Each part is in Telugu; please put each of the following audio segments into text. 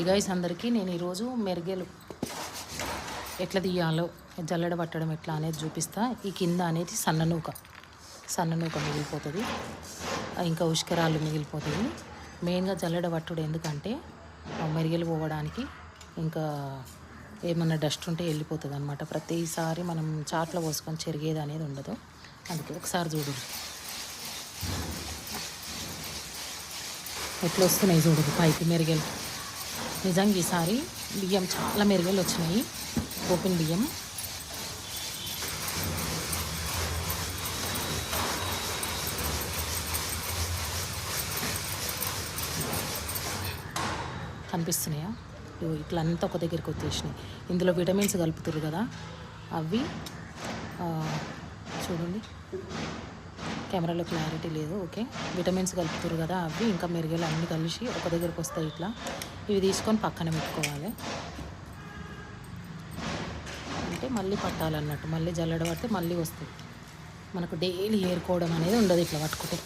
హాయ్ గైస్ అందరికీ. నేను ఈరోజు మెరుగేలు ఎట్లా తీయాలో జల్లెడ పట్టడం ఎట్లా అనేది చూపిస్తా. ఈ కింద అనేది సన్న నూక. సన్న నూక మిగిలిపోతుంది. ఇంకా ఉష్కరాలు మిగిలిపోతుంది. మెయిన్గా జల్లెడ పట్టుడు ఎందుకంటే మెరుగేలు పోవడానికి ఇంకా ఏమన్నా డస్ట్ ఉంటే వెళ్ళిపోతుంది అనమాట ప్రతిసారి మనం చాట్లో పోసుకొని చెరిగేది అనేది ఉండదు. అందుకే ఒకసారి చూడు. ఎట్లా వస్తున్నాయి చూడదు పైకి మెరుగేలు. నిజంగా ఈసారి బియ్యం చాలా మెరుగలు వచ్చినాయి. ఓపెన్ బియ్యం. కనిపిస్తున్నాయా? ఇగో ఇట్లా అంతా ఒక దగ్గరికి వచ్చేసినాయి. ఇందులో విటమిన్స్ కలుపుతారు కదా. అవి చూడండి. కెమెరాలో క్లారిటీ లేదు ఓకే. విటమిన్స్ కలుపుతారు కదా అవి ఇంకా మెరుగేలు అన్నీ కలిసి ఒక దగ్గరికి వస్తాయి ఇట్లా. ఇవి తీసుకొని పక్కన పెట్టుకోవాలి. అంటే మళ్ళీ పట్టాలన్నట్టు మళ్ళీ జల్లడ పడితే మళ్ళీ వస్తుంది మనకు డైలీ ఏరుకోవడం అనేది ఉండదు ఇట్లా పట్టుకుంటే.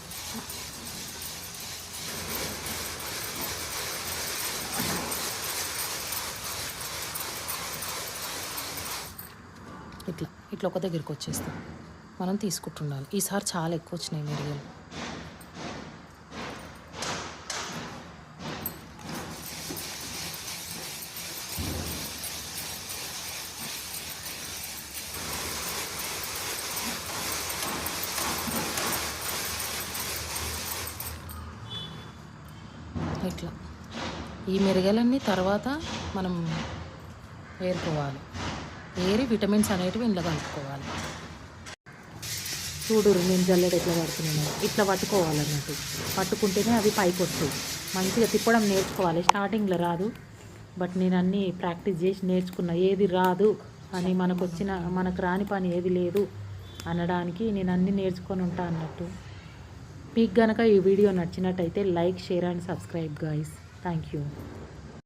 ఇట్లా ఇట్లా ఒక దగ్గరికి వచ్చేస్తాం. మనం తీసుకుంటుండాలి ఈసారి చాలా ఎక్కువ వచ్చినాయి మిరియాలు. ఇట్లా. ఈ మెరుగలన్నీ తర్వాత మనం ఏరుకోవాలి. ఏరి విటమిన్స్ అనేటివి ఇంట్లో కలుపుకోవాలి చూడురు నేను జల్లెడ ఎట్లా పడుతున్నాను. ఇట్లా పట్టుకోవాలన్నట్టు. పట్టుకుంటేనే అవి పైకి వస్తాయి. మంచిగా తిప్పడం నేర్చుకోవాలి. స్టార్టింగ్లో రాదు. బట్ నేను అన్నీ ప్రాక్టీస్ చేసి నేర్చుకున్నా. ఏది రాదు అని మనకు వచ్చిన మనకు రాని పని ఏది లేదు అనడానికి నేను అన్నీ నేర్చుకొని ఉంటా అన్నట్టు. మీకు గనక ఈ వీడియో నచ్చినట్టయితే like share and subscribe guys thank you